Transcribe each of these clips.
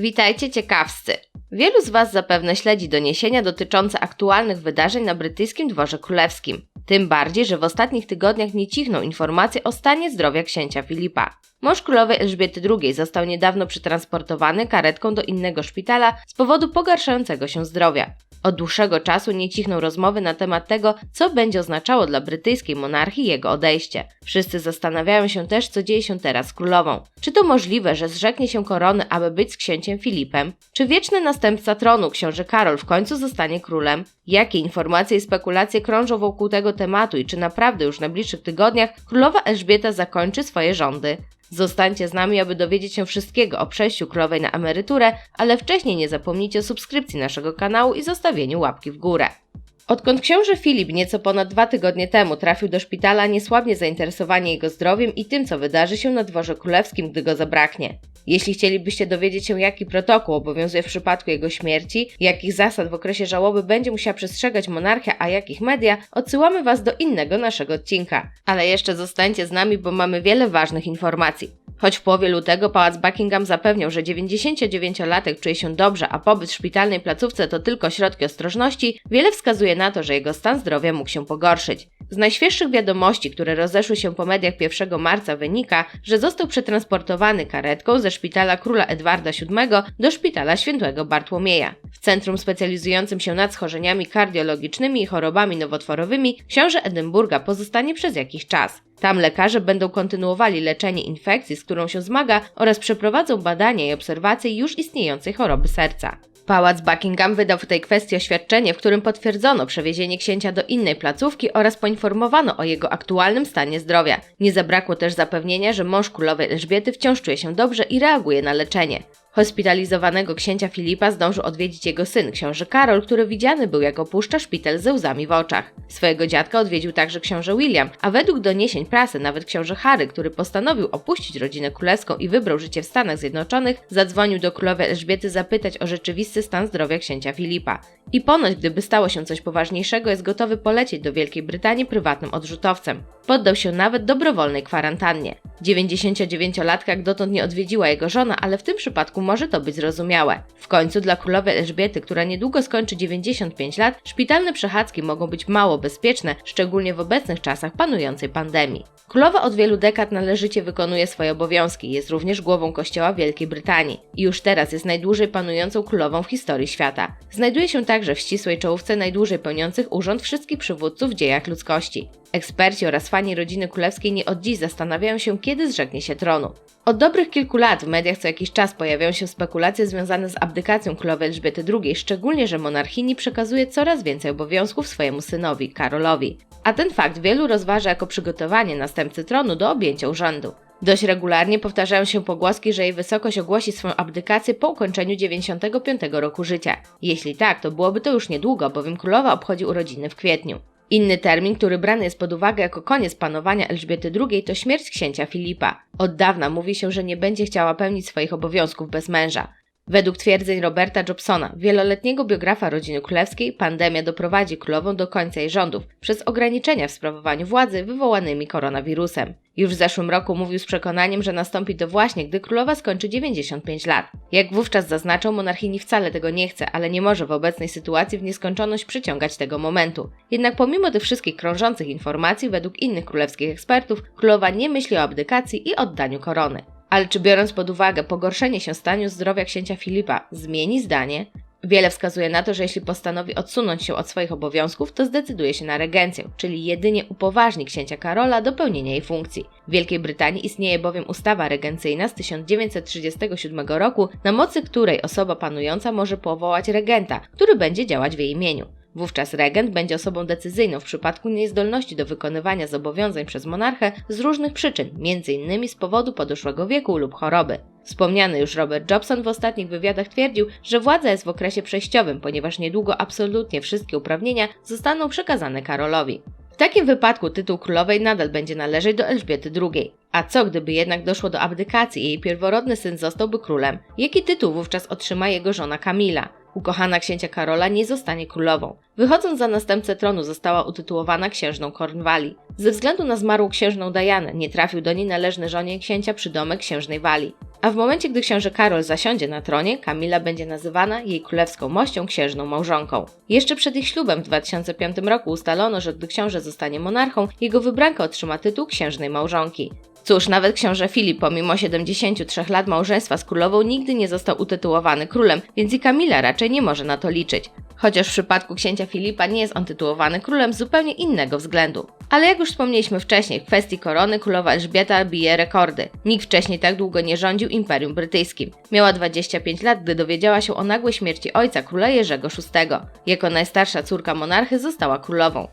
Witajcie ciekawscy! Wielu z Was zapewne śledzi doniesienia dotyczące aktualnych wydarzeń na brytyjskim dworze królewskim. Tym bardziej, że w ostatnich tygodniach nie cichną informacje o stanie zdrowia księcia Filipa. Mąż królowej Elżbiety II został niedawno przetransportowany karetką do innego szpitala z powodu pogarszającego się zdrowia. Od dłuższego czasu nie cichną rozmowy na temat tego, co będzie oznaczało dla brytyjskiej monarchii jego odejście. Wszyscy zastanawiają się też, co dzieje się teraz z królową. Czy to możliwe, że zrzeknie się korony, aby być z księciem Filipem? Czy wieczny następca tronu, książę Karol, w końcu zostanie królem? Jakie informacje i spekulacje krążą wokół tego tematu i czy naprawdę już w najbliższych tygodniach królowa Elżbieta zakończy swoje rządy? Zostańcie z nami, aby dowiedzieć się wszystkiego o przejściu królowej na emeryturę, ale wcześniej nie zapomnijcie o subskrypcji naszego kanału i zostawieniu łapki w górę. Odkąd książę Filip nieco ponad dwa tygodnie temu trafił do szpitala, niesłabnie zainteresowanie jego zdrowiem i tym, co wydarzy się na dworze królewskim, gdy go zabraknie. Jeśli chcielibyście dowiedzieć się, jaki protokół obowiązuje w przypadku jego śmierci, jakich zasad w okresie żałoby będzie musiała przestrzegać monarchia, a jakich media, odsyłamy Was do innego naszego odcinka. Ale jeszcze zostańcie z nami, bo mamy wiele ważnych informacji. Choć w połowie lutego pałac Buckingham zapewniał, że 99-latek czuje się dobrze, a pobyt w szpitalnej placówce to tylko środki ostrożności, wiele wskazuje na to, że jego stan zdrowia mógł się pogorszyć. Z najświeższych wiadomości, które rozeszły się po mediach 1 marca wynika, że został przetransportowany karetką ze szpitala króla Edwarda VII do szpitala świętego Bartłomieja. W centrum specjalizującym się nad schorzeniami kardiologicznymi i chorobami nowotworowymi książę Edynburga pozostanie przez jakiś czas. Tam lekarze będą kontynuowali leczenie infekcji, z którą się zmaga oraz przeprowadzą badania i obserwacje już istniejącej choroby serca. Pałac Buckingham wydał w tej kwestii oświadczenie, w którym potwierdzono przewiezienie księcia do innej placówki oraz poinformowano o jego aktualnym stanie zdrowia. Nie zabrakło też zapewnienia, że mąż królowej Elżbiety wciąż czuje się dobrze i reaguje na leczenie. Hospitalizowanego księcia Filipa zdążył odwiedzić jego syn, książę Karol, który widziany był jak opuszcza szpital ze łzami w oczach. Swojego dziadka odwiedził także książę William, a według doniesień prasy nawet książę Harry, który postanowił opuścić rodzinę królewską i wybrał życie w Stanach Zjednoczonych, zadzwonił do królowej Elżbiety zapytać o rzeczywisty stan zdrowia księcia Filipa. I ponoć, gdyby stało się coś poważniejszego, jest gotowy polecieć do Wielkiej Brytanii prywatnym odrzutowcem. Poddał się nawet dobrowolnej kwarantannie. 99-latka jak dotąd nie odwiedziła jego żona, ale w tym przypadku może to być zrozumiałe. W końcu dla królowej Elżbiety, która niedługo skończy 95 lat, szpitalne przechadzki mogą być mało bezpieczne, szczególnie w obecnych czasach panującej pandemii. Królowa od wielu dekad należycie wykonuje swoje obowiązki, jest również głową kościoła Wielkiej Brytanii i już teraz jest najdłużej panującą królową w historii świata. Znajduje się także w ścisłej czołówce najdłużej pełniących urząd wszystkich przywódców w dziejach ludzkości. Eksperci oraz fani rodziny królewskiej nie od dziś zastanawiają się, kiedy zrzeknie się tronu. Od dobrych kilku lat w mediach co jakiś czas pojawiają się spekulacje związane z abdykacją królowej Elżbiety II, szczególnie, że monarchini przekazuje coraz więcej obowiązków swojemu synowi, Karolowi. A ten fakt wielu rozważa jako przygotowanie następcy tronu do objęcia urzędu. Dość regularnie powtarzają się pogłoski, że jej wysokość ogłosi swoją abdykację po ukończeniu 95 roku życia. Jeśli tak, to byłoby to już niedługo, bowiem królowa obchodzi urodziny w kwietniu. Inny termin, który brany jest pod uwagę jako koniec panowania Elżbiety II, to śmierć księcia Filipa. Od dawna mówi się, że nie będzie chciała pełnić swoich obowiązków bez męża. Według twierdzeń Roberta Jobsona, wieloletniego biografa rodziny królewskiej, pandemia doprowadzi królową do końca jej rządów przez ograniczenia w sprawowaniu władzy wywołanymi koronawirusem. Już w zeszłym roku mówił z przekonaniem, że nastąpi to właśnie, gdy królowa skończy 95 lat. Jak wówczas zaznaczał, monarchini wcale tego nie chce, ale nie może w obecnej sytuacji w nieskończoność przyciągać tego momentu. Jednak pomimo tych wszystkich krążących informacji, według innych królewskich ekspertów, królowa nie myśli o abdykacji i oddaniu korony. Ale czy biorąc pod uwagę pogorszenie się stanu zdrowia księcia Filipa, zmieni zdanie? Wiele wskazuje na to, że jeśli postanowi odsunąć się od swoich obowiązków, to zdecyduje się na regencję, czyli jedynie upoważni księcia Karola do pełnienia jej funkcji. W Wielkiej Brytanii istnieje bowiem ustawa regencyjna z 1937 roku, na mocy której osoba panująca może powołać regenta, który będzie działać w jej imieniu. Wówczas regent będzie osobą decyzyjną w przypadku niezdolności do wykonywania zobowiązań przez monarchę z różnych przyczyn, m.in. z powodu podeszłego wieku lub choroby. Wspomniany już Robert Jobson w ostatnich wywiadach twierdził, że władza jest w okresie przejściowym, ponieważ niedługo absolutnie wszystkie uprawnienia zostaną przekazane Karolowi. W takim wypadku tytuł królowej nadal będzie należeć do Elżbiety II. A co gdyby jednak doszło do abdykacji i jej pierworodny syn zostałby królem? Jaki tytuł wówczas otrzyma jego żona Kamila? Ukochana księcia Karola nie zostanie królową. Wychodząc za następcę tronu została utytułowana księżną Cornwalii. Ze względu na zmarłą księżną Dianę nie trafił do niej należny żonie księcia przydomek księżnej Walii. A w momencie, gdy książę Karol zasiądzie na tronie, Kamila będzie nazywana jej królewską mością księżną małżonką. Jeszcze przed ich ślubem w 2005 roku ustalono, że gdy książę zostanie monarchą, jego wybranka otrzyma tytuł księżnej małżonki. Cóż, nawet książę Filip, pomimo 73 lat małżeństwa z królową, nigdy nie został utytułowany królem, więc i Kamila raczej nie może na to liczyć. Chociaż w przypadku księcia Filipa nie jest on tytułowany królem z zupełnie innego względu. Ale jak już wspomnieliśmy wcześniej, w kwestii korony królowa Elżbieta bije rekordy. Nikt wcześniej tak długo nie rządził Imperium Brytyjskim. Miała 25 lat, gdy dowiedziała się o nagłej śmierci ojca króla Jerzego VI. Jako najstarsza córka monarchy została królową.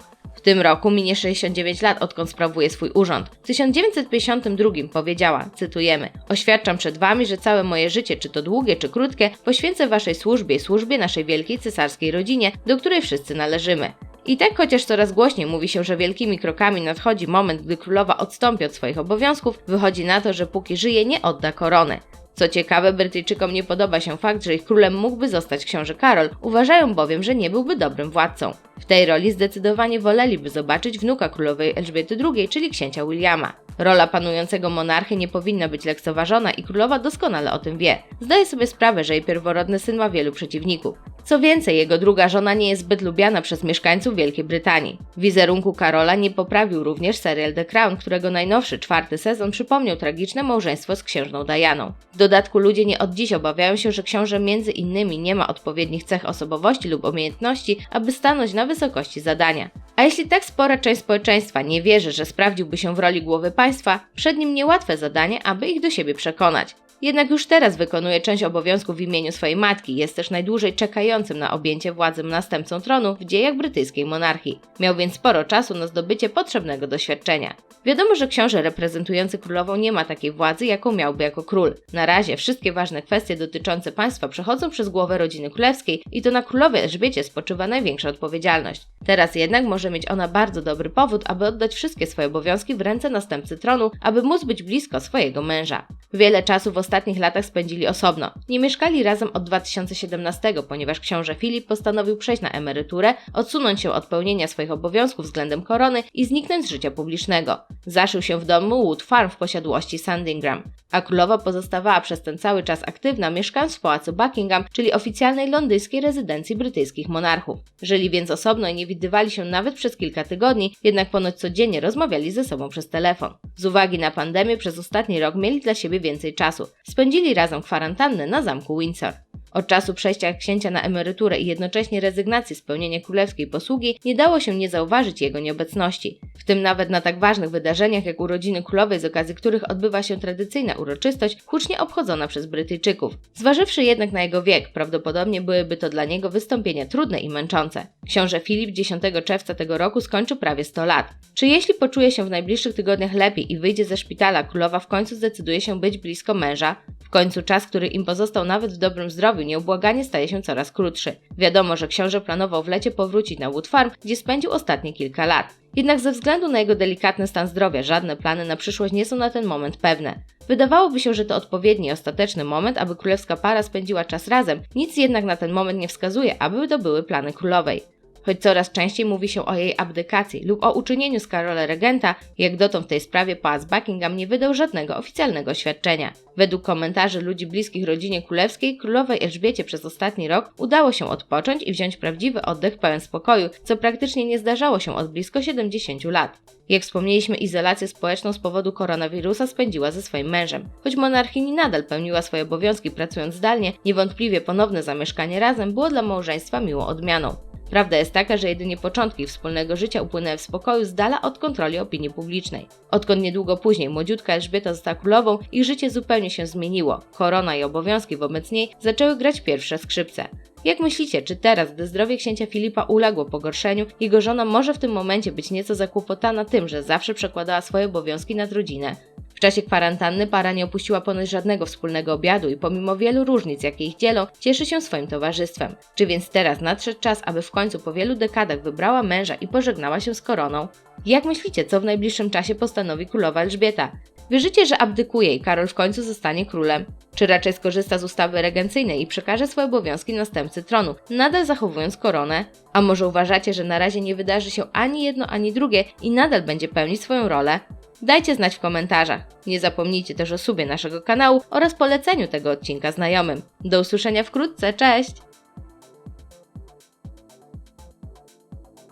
Tym roku minie 69 lat, odkąd sprawuje swój urząd. W 1952 powiedziała, cytujemy: Oświadczam przed Wami, że całe moje życie, czy to długie, czy krótkie, poświęcę Waszej służbie i służbie naszej wielkiej cesarskiej rodzinie, do której wszyscy należymy. I tak chociaż coraz głośniej mówi się, że wielkimi krokami nadchodzi moment, gdy królowa odstąpi od swoich obowiązków, wychodzi na to, że póki żyje nie odda korony. Co ciekawe, Brytyjczykom nie podoba się fakt, że ich królem mógłby zostać książę Karol, uważają bowiem, że nie byłby dobrym władcą. W tej roli zdecydowanie woleliby zobaczyć wnuka królowej Elżbiety II, czyli księcia Williama. Rola panującego monarchy nie powinna być lekceważona i królowa doskonale o tym wie. Zdaje sobie sprawę, że jej pierworodny syn ma wielu przeciwników. Co więcej, jego druga żona nie jest zbyt lubiana przez mieszkańców Wielkiej Brytanii. Wizerunku Karola nie poprawił również serial The Crown, którego najnowszy, czwarty sezon przypomniał tragiczne małżeństwo z księżną Dianą. W dodatku ludzie nie od dziś obawiają się, że książę między innymi nie ma odpowiednich cech osobowości lub umiejętności, aby stanąć na wysokości zadania. A jeśli tak spora część społeczeństwa nie wierzy, że sprawdziłby się w roli głowy państwa, przed nim niełatwe zadanie, aby ich do siebie przekonać. Jednak już teraz wykonuje część obowiązków w imieniu swojej matki, jest też najdłużej czekającym na objęcie władzy następcą tronu w dziejach brytyjskiej monarchii. Miał więc sporo czasu na zdobycie potrzebnego doświadczenia. Wiadomo, że książę reprezentujący królową nie ma takiej władzy, jaką miałby jako król. Na razie wszystkie ważne kwestie dotyczące państwa przechodzą przez głowę rodziny królewskiej i to na królowej Elżbiecie spoczywa największa odpowiedzialność. Teraz jednak może mieć ona bardzo dobry powód, aby oddać wszystkie swoje obowiązki w ręce następcy tronu, aby móc być blisko swojego męża. Wiele czasu w ostatnich latach spędzili osobno. Nie mieszkali razem od 2017, ponieważ książę Filip postanowił przejść na emeryturę, odsunąć się od pełnienia swoich obowiązków względem korony i zniknąć z życia publicznego. Zaszył się w domu Wood Farm w posiadłości Sandringham, a królowa pozostawała przez ten cały czas aktywna, mieszkając w pałacu Buckingham, czyli oficjalnej londyńskiej rezydencji brytyjskich monarchów. Żyli więc osobno i nie widywali się nawet przez kilka tygodni, jednak ponoć codziennie rozmawiali ze sobą przez telefon. Z uwagi na pandemię przez ostatni rok mieli dla siebie więcej czasu. Spędzili razem kwarantannę na zamku Windsor. Od czasu przejścia księcia na emeryturę i jednocześnie rezygnacji z pełnienia królewskiej posługi nie dało się nie zauważyć jego nieobecności. W tym nawet na tak ważnych wydarzeniach jak urodziny królowej, z okazji których odbywa się tradycyjna uroczystość, hucznie obchodzona przez Brytyjczyków. Zważywszy jednak na jego wiek, prawdopodobnie byłyby to dla niego wystąpienia trudne i męczące. Książę Filip 10 czerwca tego roku skończy prawie 100 lat. Czy jeśli poczuje się w najbliższych tygodniach lepiej i wyjdzie ze szpitala, królowa w końcu zdecyduje się być blisko męża? W końcu czas, który im pozostał nawet w dobrym zdrowiu, nieubłaganie staje się coraz krótszy. Wiadomo, że książę planował w lecie powrócić na Wood Farm, gdzie spędził ostatnie kilka lat. Jednak ze względu na jego delikatny stan zdrowia, żadne plany na przyszłość nie są na ten moment pewne. Wydawałoby się, że to odpowiedni ostateczny moment, aby królewska para spędziła czas razem, nic jednak na ten moment nie wskazuje, aby to były plany królowej choć coraz częściej mówi się o jej abdykacji lub o uczynieniu z Karola regenta, jak dotąd w tej sprawie pałac Buckingham nie wydał żadnego oficjalnego oświadczenia. Według komentarzy ludzi bliskich rodzinie królewskiej, królowej Elżbiecie przez ostatni rok udało się odpocząć i wziąć prawdziwy oddech pełen spokoju, co praktycznie nie zdarzało się od blisko 70 lat. Jak wspomnieliśmy, izolację społeczną z powodu koronawirusa spędziła ze swoim mężem. Choć monarchini nadal pełniła swoje obowiązki pracując zdalnie, niewątpliwie ponowne zamieszkanie razem było dla małżeństwa miłą odmianą. Prawda jest taka, że jedynie początki wspólnego życia upłynęły w spokoju z dala od kontroli opinii publicznej. Odkąd niedługo później młodziutka Elżbieta została królową, ich życie zupełnie się zmieniło. Korona i obowiązki wobec niej zaczęły grać pierwsze skrzypce. Jak myślicie, czy teraz, gdy zdrowie księcia Filipa uległo pogorszeniu, jego żona może w tym momencie być nieco zakłopotana tym, że zawsze przekładała swoje obowiązki nad rodzinę? W czasie kwarantanny para nie opuściła ponoć żadnego wspólnego obiadu i pomimo wielu różnic, jakie ich dzielą, cieszy się swoim towarzystwem. Czy więc teraz nadszedł czas, aby w końcu po wielu dekadach wybrała męża i pożegnała się z koroną? Jak myślicie, co w najbliższym czasie postanowi królowa Elżbieta? Wierzycie, że abdykuje i Karol w końcu zostanie królem? Czy raczej skorzysta z ustawy regencyjnej i przekaże swoje obowiązki następcy tronu, nadal zachowując koronę? A może uważacie, że na razie nie wydarzy się ani jedno, ani drugie i nadal będzie pełnić swoją rolę? Dajcie znać w komentarzach. Nie zapomnijcie też o subie naszego kanału oraz poleceniu tego odcinka znajomym. Do usłyszenia wkrótce, cześć!